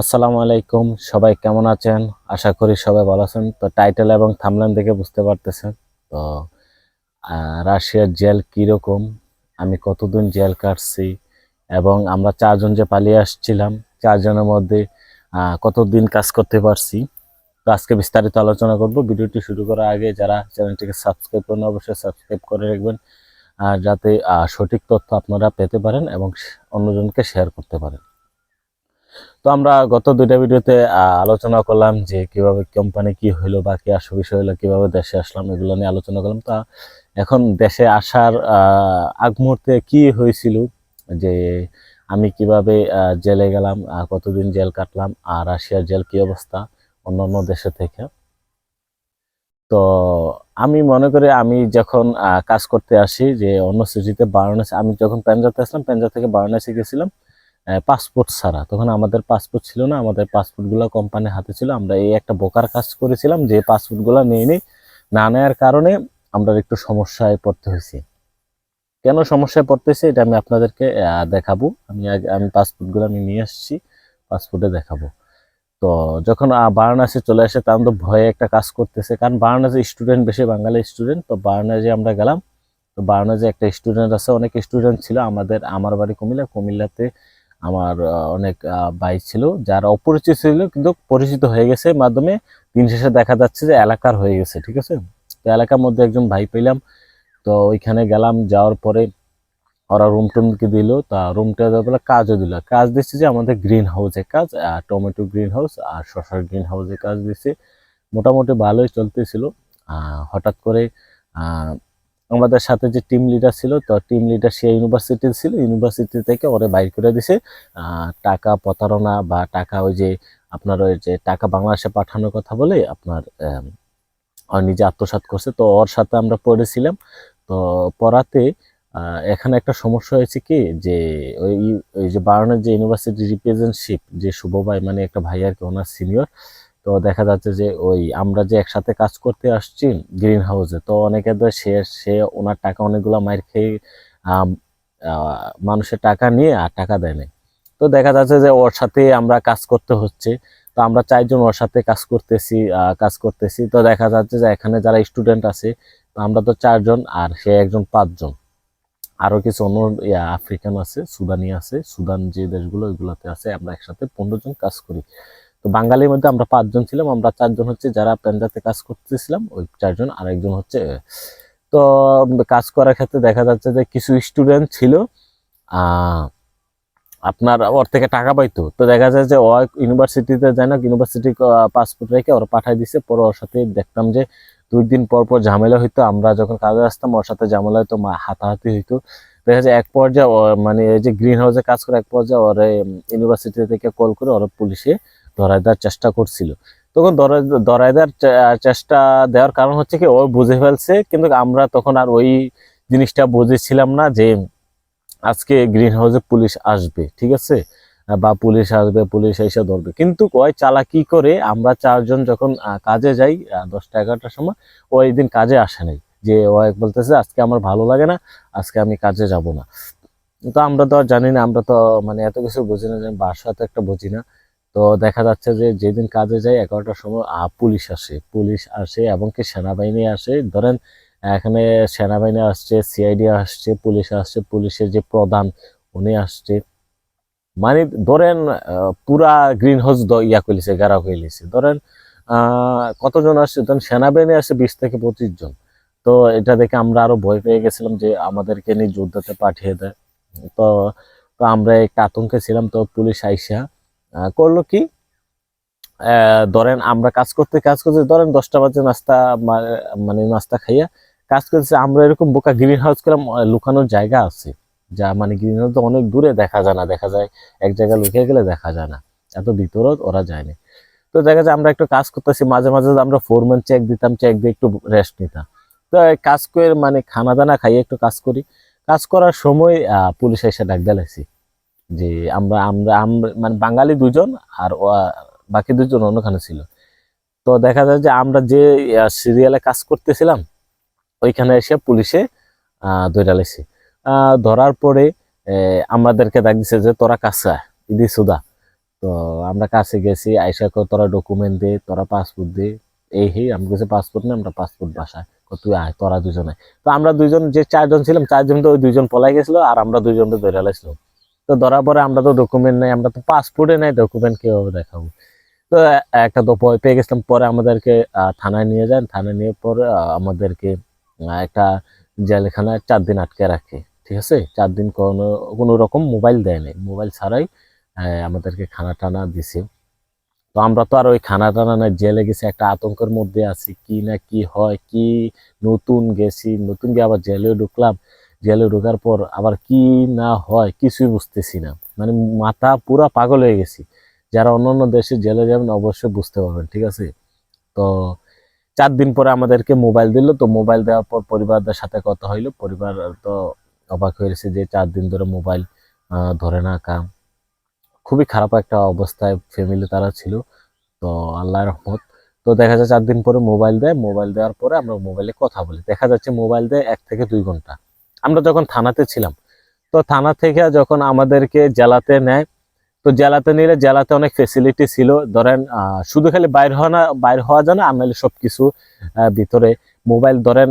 আসসালামু আলাইকুম, সবাই কেমন আছেন? আশা করি সবাই ভালো আছেন। তো টাইটেল এবং থামলান দেখে বুঝতে পারতেছেন। তো রাশিয়ার জেল কীরকম? আমি কতদিন জেল কাটছি? এবং আমরা চারজন যে পালিয়ে আসছিলাম, চারজনের মধ্যে কতদিন কাজ করতে পারছি? তো আজকে বিস্তারিত আলোচনা করব। ভিডিওটি শুরু করার আগে যারা চ্যানেলটিকে সাবস্ক্রাইব করেন অবশ্যই সাবস্ক্রাইব করে রাখবেন। আর যাতে সঠিক তথ্য আপনারা পেতে পারেন এবং অন্যজনকে শেয়ার করতে পারেন। তো আমরা গত দুইটা ভিডিওতে আলোচনা করলাম যে কীভাবে কোম্পানি কি হইল বা কি আসল বিষয় হলো কীভাবে দেশে আসলাম, এগুলো নিয়ে আলোচনা করলাম। তা এখন দেশে আসার আগ মুহূর্তে কি হয়েছিল? যে আমি কীভাবে জেলে গেলাম কতদিন জেল কাটলাম, আর রাশিয়ার জেল কি অবস্থা, অন্যান্য দেশে থেকে। তো আমি মনে করি আমি যখন কাজ করতে আসি, যে অন্য সিটিতে বারাণসী, আমি যখন পেনজাতে আসলাম পেনজা থেকে বারাণসী গেছিলাম পাসপোর্ট ছাড়া। তখন আমাদের পাসপোর্ট ছিল না, আমাদের পাসপোর্টগুলো কোম্পানির হাতে ছিল। আমরা এই একটা বোকার কাজ করেছিলাম যে পাসপোর্টগুলো নিয়ে নিই না নেওয়ার কারণে আমরা একটু সমস্যায় পড়তে হয়েছি। কেন সমস্যায় পড়তেছি এটা আমি আপনাদেরকে দেখাবো। আমি আমি পাসপোর্টগুলো আমি নিয়ে আসছি পাসপোর্টে দেখাবো। তো যখন বারাণসী চলে আসে তখন তো ভয়ে একটা কাজ করতেছে। কারণ বারাণসী স্টুডেন্ট বেশি বাঙালি স্টুডেন্ট তো বারাণসী আমরা গেলাম। তো বারাণসী একটা স্টুডেন্ট আছে, অনেক স্টুডেন্ট ছিল। আমাদের, আমার বাড়ি কুমিল্লা। কুমিল্লাতে আমার অনেক ভাই ছিল, যারা অপরিচিত ছিল, কিন্তু পরিচিত হয়ে গেছে। মাধ্যমে দিন শেষে দেখা যাচ্ছে যে এলাকার হয়ে গেছে, ঠিক আছে? তো এলাকার মধ্যে একজন ভাই পেলাম। তো ওইখানে গেলাম, যাওয়ার পরে ওরা রুম টুম কি দিল। তা রুমটা বলে কাজও দিল। কাজ দিচ্ছে যে আমাদের গ্রিন হাউসে কাজ টমেটো গ্রিন হাউস আর শশার গ্রিন হাউসে কাজ দিচ্ছে। মোটামুটি ভালোই চলতেছিল। হঠাৎ করে আমাদের সাথে যে টিম লিডার ছিল, তো টিম লিডার সে ইউনিভার্সিটি ছিল ইউনিভার্সিটি থেকে ওরে বাইর করে দিছে। টাকা প্রতারণা বা টাকা ওই যে আপনার ওই যে টাকা বাংলাদেশে পাঠানোর কথা বলে আপনার নিজে আত্মসাৎ করছে। তো ওর সাথে আমরা পড়েছিলাম। তো পড়াতে এখানে একটা সমস্যা হয়েছে কি যে ওই ওই যে বারানের যে ইউনিভার্সিটি রিপ্রেজেন্টশিপ যে শুভ ভাই মানে একটা ভাই আর কি, ওনার সিনিয়র তো দেখা যাচ্ছে যে ওই আমরা যে একসাথে কাজ করতে আসছি গ্রিন হাউসে তো অনেকে তো সে সে ওনার টাকা অনেকগুলো মায়ের খেয়ে মানুষের টাকা নিয়ে আর টাকা দেয় তো দেখা যাচ্ছে যে ওর সাথে আমরা কাজ করতে হচ্ছে তো আমরা চারজন ওর সাথে কাজ করতেছি কাজ করতেছি। তো দেখা যাচ্ছে যে এখানে যারা স্টুডেন্ট আছে তো আমরা তো চারজন আর সে একজন পাঁচজন। আরও কিছু অন্য ইয়া, আফ্রিকান আছে সুদানি আছে সুদান যে দেশগুলো ওইগুলোতে আছে আমরা একসাথে পনেরো জন কাজ করি। তো বাঙালির মধ্যে আমরা পাঁচজন ছিলাম, আমরা চারজন হচ্ছে যারা পেন্ডাতে কাজ করতেছিলাম, ওই চারজন, আরেকজন হচ্ছে, তো কাজ করার ক্ষেত্রে দেখা যাচ্ছে যে কিছু স্টুডেন্ট ছিল আপনার ওর থেকে টাকা পাইতো। তো দেখা যায় যে ও ইউনিভার্সিটিতে যায় না, ইউনিভার্সিটি পাসপোর্ট রেখে ওরা পাঠাই দিছে, পরে ওর সাথে দেখতাম যে দুই দিন পর পর ঝামেলা হইতো, আমরা যখন কাজে আসতাম ওর সাথে ঝামেলা হইতো হাতাহাতি হইতো। দেখা যায় এক পর্যায়ে মানে এই যে গ্রিন হাউসে কাজ করে, এক পর্যায়ে ওরে ইউনিভার্সিটি থেকে কল করে ওরা পুলিশে ধরাই দেওয়ার চেষ্টা করছিল। তখন ধরাই দেওয়ার চেষ্টা দেওয়ার কারণ হচ্ছে কি, ও বুঝে ফেলছে, কিন্তু আমরা তখন আর ওই জিনিসটা বুঝেছিলাম না যে আজকে গ্রিন হাউসে পুলিশ আসবে, ঠিক আছে? বা পুলিশ আসবে, পুলিশ এসে ধরবে। কিন্তু ওই চালাকি করে আমরা চারজন যখন কাজে যাই দশটা এগারোটার সময় ওই দিন কাজে আসে নাই। যে ও এক বলতেছে, আজকে আমার ভালো লাগে না, আজকে আমি কাজে যাব না। তো আমরা তো আর জানি না, আমরা তো মানে এত কিছু বুঝি না যে বাসা তো একটা বুঝি না। তো দেখা যাচ্ছে যে যেদিন কাজে যাই এগারোটার সময় পুলিশ আসে। পুলিশ আসে এবং কি সেনাবাহিনী আসে। ধরেন, এখানে সেনাবাহিনী আসছে, সিআইডি আসছে, পুলিশ আসছে। পুলিশের যে প্রধান, উনি আসছে। মানে ধরেন পুরা গ্রিন হাউস ইয়া কইলিছে গারা কইলিছে। ধরেন কতজন আসছে? ধরেন, সেনাবাহিনী আসছে বিশ থেকে পঁচিশ জন। তো এটা দেখে আমরা আরও ভয় পেয়ে গেছিলাম যে আমাদেরকে নিয়ে যুদ্ধতে পাঠিয়ে দেয়। তো তো আমরা একটা আতঙ্কে ছিলাম। তো পুলিশ আইসা করল কি? ধরেন আমরা কাজ করতে কাজ করতে ধরেন দশটা বাজে নাস্তা মানে নাস্তা খাইয়া কাজ করতেছে, আমরা এরকম বোকা গ্রিন হাউস করলাম লুকানোর জায়গা আছে। যা মানে গ্রিন হাউস তো অনেক দূরে দেখা যায় না, দেখা যায় এক জায়গায় লুকিয়ে গেলে দেখা যায় না। এত ভিতরও ওরা যায়নি তো দেখা যায় আমরা একটু কাজ করতেছি, মাঝে মাঝে আমরা ফোরম্যান চেক দিতাম চেক দিয়ে একটু রেস্ট নিতাম। তো কাজ করে মানে খানা দানা খাইয়ে একটু কাজ করি। কাজ করার সময় পুলিশ এসে ডাক দিলাইছি যে আমরা আমরা আমরা মানে বাঙালি দুজন আর বাকি দুজন অন্যখানে ছিল। তো দেখা যায় যে আমরা যে সিরিয়ালে কাজ করতেছিলাম, ওইখানে এসে পুলিশে ধরে ধরার পরে আমাদেরকে দিছে যে, তোরা কাছে ইদি সুদা। তো আমরা কাছে গেছি, আইসা তোরা ডকুমেন্ট দে, তোরা পাসপোর্ট দে। এই হে, আমি কাছে পাসপোর্ট না, আমরা পাসপোর্ট বাসায়। তুই আয়, তোরা দুজনে। তো আমরা দুইজন, যে চারজন ছিলাম, চারজন তো ওই দুইজন পলাই গেছিল, আর আমরা দুইজন তো লাইছিল তো ধরার পরে আমরা তো ডকুমেন্ট নাই, আমরা তো পাসপোর্টে নাই ডকুমেন্ট কীভাবে দেখাবো? তো একটা তো পেয়ে গেছিলাম, পরে আমাদেরকে থানায় নিয়ে যান, থানায় নিয়ে পরে আমাদেরকে একটা জেলখানায় চার দিন আটকে রাখে, ঠিক আছে? চার দিন কোনো কোনো রকম মোবাইল দেয় নাই মোবাইল ছাড়াই আমাদেরকে খানা টানা দিছে। তো আমরা তো আর ওই খানা টানা না জেলে গেছি, একটা আতঙ্কের মধ্যে আছি, কি না কি হয়, কি নতুন গেছি, নতুন গিয়ে আবার জেলে ঢুকলাম। জেলে ঢোকার পর আবার কি না হয় কিছুই বুঝতেছি না। মানে মাথা পুরা পাগল হয়ে গেছি। যারা অন্য অন্য দেশে জেলে যাবেন অবশ্যই বুঝতে পারবেন, ঠিক আছে? তো চার দিন পরে আমাদেরকে মোবাইল দিল, তো মোবাইল দেওয়ার পর পরিবারদের সাথে কথা হইল। পরিবার তো অবাক হয়েছে যে চার দিন ধরে মোবাইল ধরে না, কাম। খুবই খারাপ একটা অবস্থায় ফ্যামিলি তারা ছিল। তো আল্লাহ রহমত। তো দেখা যায় চার দিন পরে মোবাইল দেয়। মোবাইল দেওয়ার পরে আমরা মোবাইলে কথা বলি। দেখা যাচ্ছে মোবাইল দেয় এক থেকে দুই ঘণ্টা। আমরা যখন থানাতে ছিলাম, তো থানা থেকে যখন আমাদেরকে জেলাতে নেয়, তো জেলাতে নিলে জেলাতে অনেক ফেসিলিটি ছিল। ধরেন শুধু খালি বাইর হওয়া না, বাইর হওয়া যায় না নাহলে সব কিছু ভিতরে মোবাইল ধরেন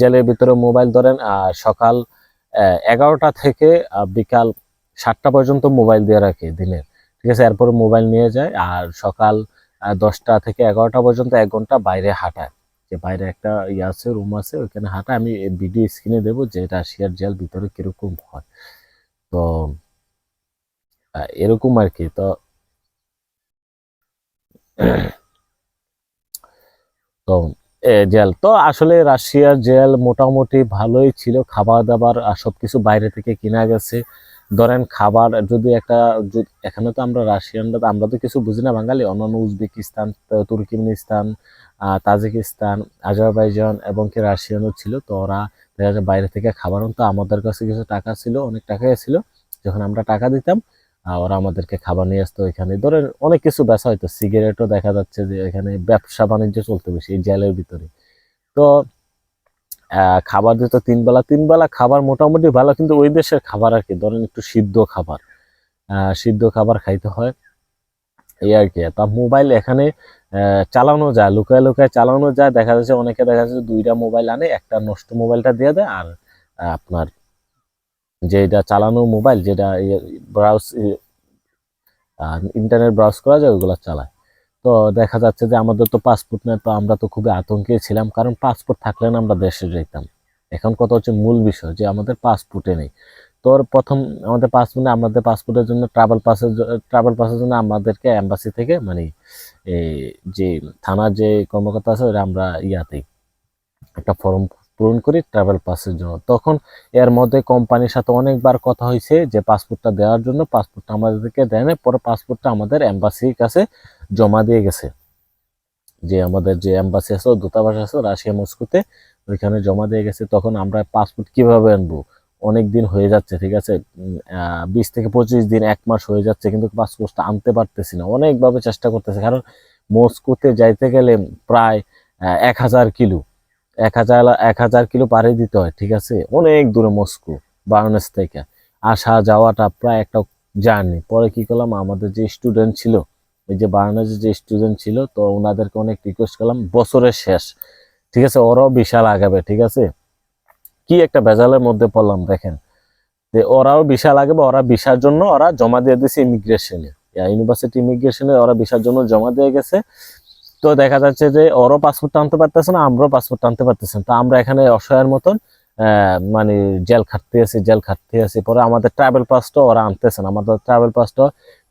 জেলের ভিতরে মোবাইল ধরেন সকাল এগারোটা থেকে বিকাল সাতটা পর্যন্ত মোবাইল দিয়ে রাখে দিনের ঠিক আছে? এরপরে মোবাইল নিয়ে যায় আর সকাল দশটা থেকে এগারোটা পর্যন্ত এক ঘণ্টা বাইরে হাঁটায়। যে বাইরে একটা ইয়ে আছে রুম আছে ওইখানে হাঁটায় আমি ভিডিও স্ক্রিনে দেবো যে রাশিয়ার জেল ভিতরে কীরকম হয়। তো এরকম আর কি। তো তো এ, জেল তো আসলে রাশিয়ার জেল মোটামুটি ভালোই ছিল। খাবার দাবার সবকিছু বাইরে থেকে কিনা গেছে। ধরেন খাবার যদি একটা এখানে তো আমরা রাশিয়ানরা তো আমরা তো কিছু বুঝি না বাঙালি। অন্যান্য উজবেকিস্তান, তো, তুর্কমেনিস্তান তাজিকিস্তান, আজারবাইজান এবং কি রাশিয়ানও ছিল। তো ওরা দেখা যায় বাইরে থেকে খাবার আনতো। আমাদের কাছে কিছু টাকা ছিল, অনেক টাকাই ছিল। যখন আমরা টাকা দিতাম ওরা আমাদেরকে খাবার নিয়ে আসতো এখানে ধরেন অনেক কিছু বেচা হইতো। সিগারেটও দেখা যাচ্ছে যে এখানে ব্যবসা বাণিজ্য চলতে বেশি এই জেলের ভিতরে। তো খাবার দিত তিন বেলা তিন বেলা খাবার মোটামুটি ভালো, কিন্তু ওই দেশের খাবার আর কি, ধরেন একটু সিদ্ধ খাবার সিদ্ধ খাবার খাইতে হয়। এই আর কি, তা মোবাইল এখানে চালানো যায়, লুকায় লুকায় চালানো যায়। দেখা যাচ্ছে অনেকে দেখা যাচ্ছে দুইটা মোবাইল আনে, একটা নষ্ট মোবাইলটা দিয়ে দেয়, আর আপনার যেটা চালানো মোবাইল, যেটা ব্রাউজ ইন্টারনেট ব্রাউজ করা যায়, ওইগুলো চালায়। তো দেখা যাচ্ছে যে আমাদের তো পাসপোর্ট নেই, তো আমরা তো খুবই আতঙ্কে ছিলাম, কারণ পাসপোর্ট থাকলে না আমরা দেশে যেতাম এখন কথা হচ্ছে মূল বিষয় যে আমাদের পাসপোর্টে নেই। তো ওর প্রথম আমাদের পাসপোর্টে আমাদের পাসপোর্টের জন্য ট্রাভেল পাসের ট্রাভেল পাসের জন্য আমাদেরকে এম্বাসি থেকে মানে এই যে থানার যে কর্মকর্তা আছে ওরা আমরা ইয়াতেই একটা ফর্ম পূরণ করি ট্রাভেল পাসের জন্য। তখন এর মধ্যে কোম্পানির সাথে অনেকবার কথা হয়েছে যে পাসপোর্টটা দেওয়ার জন্য পাসপোর্টটা আমাদেরকে দেয় না পরে পাসপোর্টটা আমাদের এম্বাসির কাছে জমা দিয়ে গেছে। যে আমাদের যে এম্বাসি আছে, দূতাবাস আছে, রাশিয়া, মস্কোতে ওইখানে জমা দিয়ে গেছে। তখন আমরা পাসপোর্ট কীভাবে আনব? অনেক দিন হয়ে যাচ্ছে, ঠিক আছে? বিশ থেকে পঁচিশ দিন, এক মাস হয়ে যাচ্ছে, কিন্তু পাসপোর্টটা আনতে পারতেছি না। অনেকভাবে চেষ্টা করতেছে। কারণ মস্কোতে যাইতে গেলে প্রায় এক হাজার কিলো। এক হাজার এক হাজার কিলো পাড়ি দিতে হয়, ঠিক আছে? অনেক দূরে মস্কো, বার্নেস থেকে। আসা যাওয়াটা প্রায় একটা জার্নি। পরে কি করলাম, আমাদের যে স্টুডেন্ট ছিল, এই যে বার্নেসের যে স্টুডেন্ট ছিল, তো ওনাদেরকে অনেক রিকোয়েস্ট করলাম, বছরের শেষ। ঠিক আছে? ওরাও বিশাল আগাবে, ঠিক আছে? কি একটা ভেজালের মধ্যে পড়লাম, দেখেন। যে ওরাও বিশাল আগাবে, ওরা বিশার জন্য ওরা জমা দিয়ে দিয়েছে ইমিগ্রেশনে ইউনিভার্সিটি ইমিগ্রেশনে ওরা বিশার জন্য জমা দিয়ে গেছে। তো দেখা যাচ্ছে যে ওরও পাসপোর্ট আনতে পারতেছে না, আমরাও পাসপোর্ট আনতে পারতেছি তো আমরা এখানে অসহায়ের মতন মানে জেল খাটতে আছি, জেল খাটতে আছি। পরে আমাদের ট্রাভেল পাসটা ওরা আনতেছে না। আমাদের ট্রাভেল পাসটা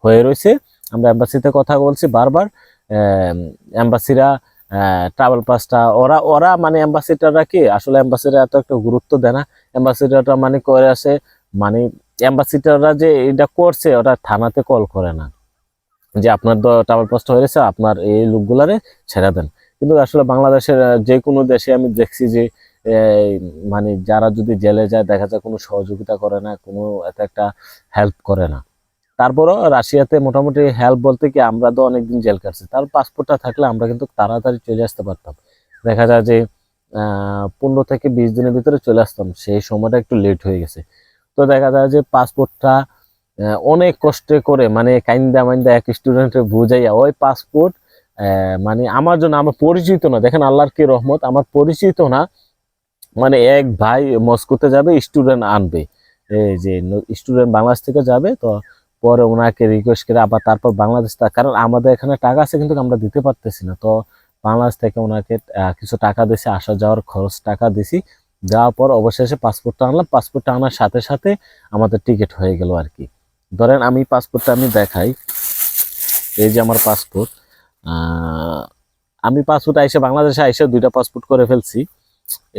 হয়ে রয়েছে আমরা এম্বাসিতে কথা বলছি বারবার এম্বাসিরা ট্রাভেল পাসটা ওরা ওরা মানে অ্যাম্বাসিডাররা কি আসলে অ্যাম্বাসিডার এত একটা গুরুত্ব দেয় না। অ্যাম্বাসিডারটা মানে করে আসে মানে অ্যাম্বাসিডাররা যে এটা করছে, ওরা থানাতে কল করে না। যে আপনার তো ট্রাভেল হয়ে গেছে, আপনার এই লোকগুলারে ছেড়ে দেন। কিন্তু আসলে বাংলাদেশের যে কোনো দেশে আমি দেখছি যে মানে যারা যদি জেলে যায়, দেখা যায় কোনো সহযোগিতা করে না, কোনো এত একটা হেল্প করে না। তারপরও রাশিয়াতে মোটামুটি হেল্প বলতে কি, আমরা তো অনেকদিন জেল কাটছি তার পাসপোর্টটা থাকলে আমরা কিন্তু তাড়াতাড়ি চলে আসতে পারতাম। দেখা যায় যে পনেরো থেকে বিশ দিনের ভিতরে চলে আসতাম। সেই সময়টা একটু লেট হয়ে গেছে। তো দেখা যায় যে পাসপোর্টটা অনেক কষ্টে করে মানে কাইন্দা মাইন্দা এক স্টুডেন্টের বুঝাইয়া, ওই পাসপোর্ট মানে আমার জন্য আমার পরিচিত না। দেখেন আল্লাহর কি রহমত, আমার পরিচিত না মানে এক ভাই মস্কোতে যাবে স্টুডেন্ট আনবে। এই যে স্টুডেন্ট বাংলাদেশ থেকে যাবে, তো পরে ওনাকে রিকোয়েস্ট করে আবার তারপর বাংলাদেশ কারণ আমাদের এখানে টাকা আছে, কিন্তু আমরা দিতে পারতেছি না। তো বাংলাদেশ থেকে ওনাকে কিছু টাকা দিছি, আসা যাওয়ার খরচ টাকা দিছি। দেওয়ার পর অবশেষে পাসপোর্টটা আনলাম। পাসপোর্টটা আনার সাথে সাথে আমাদের টিকিট হয়ে গেল আর কি। ধরেন আমি পাসপোর্টটা আমি দেখাই, এই যে আমার পাসপোর্ট আমি পাসপোর্ট আইসে বাংলাদেশে আইসে দুইটা পাসপোর্ট করে ফেলছি।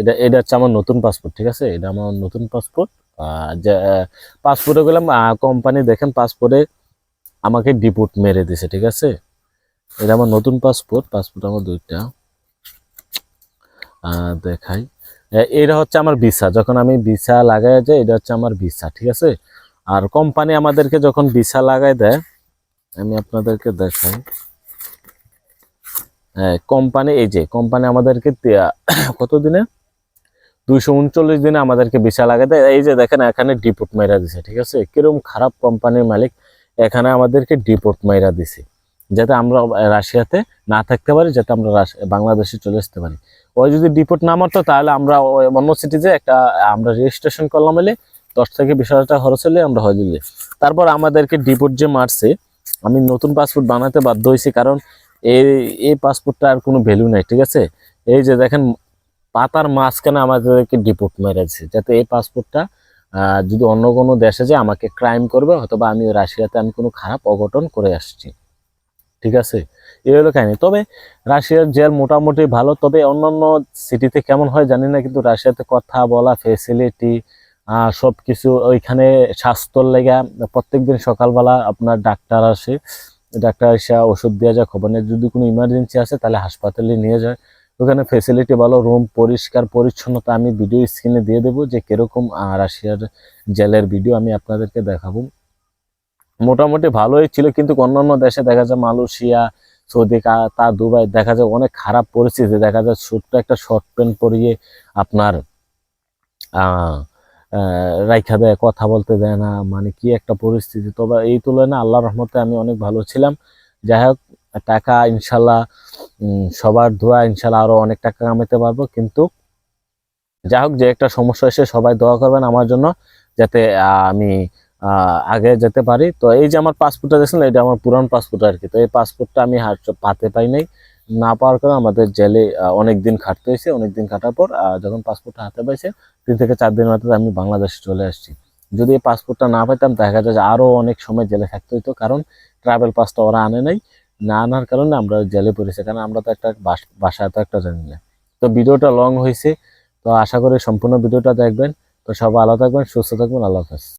এটা এটা হচ্ছে আমার নতুন পাসপোর্ট ঠিক আছে? এটা আমার নতুন পাসপোর্ট পাসপোর্টে গেলাম কোম্পানি দেখেন পাসপোর্টে আমাকে ডিপোর্ট মেরে দিছে, ঠিক আছে? এটা আমার নতুন পাসপোর্ট পাসপোর্ট আমার দুইটা। দেখাই। এটা হচ্ছে আমার ভিসা যখন আমি ভিসা লাগাই যাই এটা হচ্ছে আমার ভিসা ঠিক আছে? আর কোম্পানি আমাদেরকে যখন ভিসা লাগাই দেয়, আমি আপনাদেরকে দেখাই। হ্যাঁ কোম্পানি এই যে কোম্পানি আমাদেরকে কত দিনে? দুইশো উনচল্লিশ দিনে আমাদেরকে ভিসা লাগাই দেয়। এই যে দেখেন, এখানে ডিপোর্ট মাইরা দিছে, ঠিক আছে? কীরকম খারাপ কোম্পানির মালিক এখানে আমাদেরকে ডিপোর্ট মাইরা দিছে, যাতে আমরা রাশিয়াতে না থাকতে পারি, যাতে আমরা বাংলাদেশে চলে আসতে পারি। ওই যদি ডিপোর্ট না মারতো, তাহলে আমরা অন্য সিটিতে একটা আমরা রেজিস্ট্রেশন করলাম এলে দশ থেকে বিশ হাজার টাকা খরচ হলে আমরা হয়ে দিলে। তারপর আমাদেরকে ডিপোর্ট যে মারছে, আমি নতুন পাসপোর্ট বানাতে বাধ্য হয়েছি কারণ এই এই পাসপোর্টটা আর কোনো ভ্যালু নাই, ঠিক আছে? এই যে দেখেন, পাতার মাঝখানে আমাদেরকে ডিপোর্ট মেরে দিচ্ছে যাতে এই পাসপোর্টটা যদি অন্য কোনো দেশে যায়, আমাকে ক্রাইম করবে, অথবা আমি রাশিয়াতে আমি কোনো খারাপ অঘটন করে আসছি। ঠিক আছে? এই হলো কাহিনী। তবে রাশিয়ার জেল মোটামুটি ভালো, তবে অন্যান্য সিটিতে কেমন হয় জানি না, কিন্তু রাশিয়াতে কথা বলা ফেসিলিটি সব কিছু ওইখানে স্বাস্থ্যর লেগা প্রত্যেকদিন সকালবেলা আপনার ডাক্তার আসে। ডাক্তার এসে ওষুধ দেওয়া যায়, খবর নেই যদি কোনো ইমার্জেন্সি আসে, তাহলে হাসপাতালে নিয়ে যায়। ওখানে ফেসিলিটি ভালো রুম পরিষ্কার, পরিচ্ছন্নতা আমি ভিডিও স্ক্রিনে দিয়ে দেবো যে কীরকম রাশিয়ার জেলের ভিডিও আমি আপনাদেরকে দেখাবো। মোটামুটি ভালোই ছিল, কিন্তু অন্যান্য দেশে দেখা যায় মালয়েশিয়া, সৌদি তা, দুবাই দেখা যায় অনেক খারাপ পরিস্থিতি। দেখা যায় ছোট্ট একটা শর্ট প্যান্ট পরিয়ে আপনার রাইখা দেয়, কথা বলতে দেয় না মানে কি একটা পরিস্থিতি। তবে এই তুলনায় আল্লাহ রহমতে আমি অনেক ভালো ছিলাম। যাই হোক, টাকা ইনশাল্লাহ সবার দোয়া ইনশাল্লাহ আরও অনেক টাকা কামাতে পারব। কিন্তু যাই হোক, যে একটা সমস্যা এসে সবাই দোয়া করবেন আমার জন্য, যাতে আমি আগে যেতে পারি। তো এই যে আমার পাসপোর্টটা দেখছেন, এটা আমার পুরান পাসপোর্ট আর কি। তো এই পাসপোর্টটা আমি হাত- পাতে পাই নাই। না পাওয়ার কারণে আমাদের জেলে অনেক দিন খাটতে হয়েছে। অনেক দিন খাটার পর যখন পাসপোর্টটা হাতে পাইছে, তিন থেকে চার দিনের মাথায় আমি বাংলাদেশে চলে আসছি। যদি এই পাসপোর্টটা না পেতাম দেখা যায় যে আরও অনেক সময় জেলে থাকতে হইতো, কারণ ট্রাভেল পাসটা ওরা আনে নাই। না আনার কারণে আমরা জেলে পড়েছি, কারণ আমরা তো একটা বাসা তো একটা জানি না। তো ভিডিওটা লং হয়েছে, তো আশা করি সম্পূর্ণ ভিডিওটা দেখবেন। তো সবাই আলাদা থাকবেন, সুস্থ থাকবেন, আল্লাহ হাফেজ।